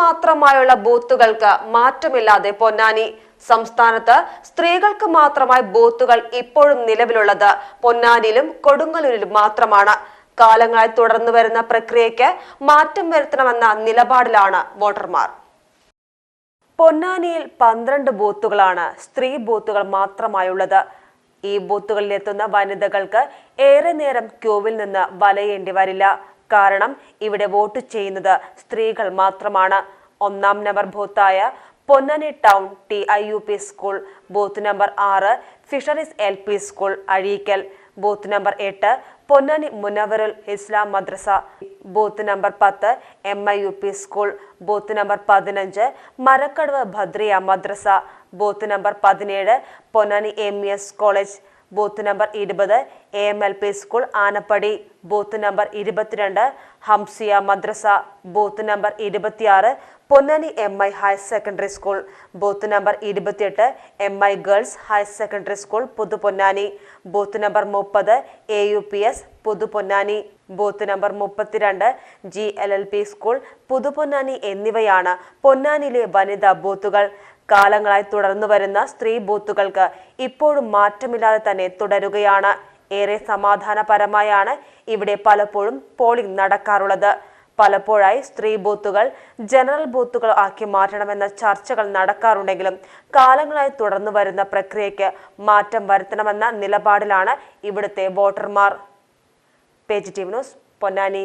മാത്രമായുള്ള ബൂത്തുകൾക്ക് മാറ്റമില്ലാതെ പൊന്നാനി സംസ്ഥാനത്ത് സ്ത്രീകൾക്ക് മാത്രമായി ബൂത്തുകൾ ഇപ്പോഴും നിലവിലുള്ളത് പൊന്നാനിയിലും കൊടുങ്ങല്ലൂരിലും മാത്രമാണ്. കാലങ്ങളായി തുടർന്നു വരുന്ന പ്രക്രിയയ്ക്ക് മാറ്റം വരുത്തണമെന്ന നിലപാടിലാണ് വോട്ടർമാർ. പൊന്നാനിയിൽ പന്ത്രണ്ട് ബൂത്തുകളാണ് സ്ത്രീ ബൂത്തുകൾ മാത്രമായുള്ളത്. ഈ ബൂത്തുകളിലെത്തുന്ന വനിതകൾക്ക് ഏറെ നേരം ക്യൂവിൽ നിന്ന് വലയേണ്ടി വരില്ല. കാരണം ഇവിടെ വോട്ട് ചെയ്യുന്നത് സ്ത്രീകൾ മാത്രമാണ്. ഒന്നാം number ബൂത്തായ Ponnani town T I U P school booth number ആറ് fisheries L P school Azhikkal. Booth number എട്ട് പൊന്നാനി മുനവറുൽ ഇസ്ലാം മദ്രസ. ബൂത്ത് നമ്പർ പത്ത് M I U P school booth number പതിനഞ്ച് മരക്കടവ് ഭദ്രിയ മദ്രസ. ബൂത്ത് നമ്പർ പതിനേഴ് Ponnani M S college booth number ഇരുപത് A M L P school Anappadi booth number ഇരുപത്തിരണ്ട് ഹംസിയ മദ്രസ booth number ഇരുപത്തിയാറ് Ponnani M I higher secondary school booth number ഇരുപത്തിയെട്ട് M I girls higher secondary school Puthuponnani booth number മുപ്പത് A U P S Puthuponnani booth number മുപ്പത്തിരണ്ട് G L L P school Puthuponnani എന്നിവയാണ് പൊന്നാനിയിലെ വനിതാ ബൂത്തുകൾ. കാലങ്ങളായി തുടർന്നു വരുന്ന സ്ത്രീ ബൂത്തുകൾക്ക് ഇപ്പോഴും മാറ്റമില്ലാതെ തന്നെ തുടരുകയാണ്. ഏറെ സമാധാനപരമായാണ് ഇവിടെ പലപ്പോഴും പോളിംഗ് നടക്കാറുള്ളത്. പലപ്പോഴായി സ്ത്രീ ബൂത്തുകൾ ജനറൽ ബൂത്തുകൾ ആക്കി മാറ്റണമെന്ന ചർച്ചകൾ നടക്കാറുണ്ടെങ്കിലും കാലങ്ങളായി തുടർന്നു വരുന്ന പ്രക്രിയയ്ക്ക് മാറ്റം വരുത്തണമെന്ന നിലപാടിലാണ് ഇവിടുത്തെ വോട്ടർമാർ. Page T news Ponnani.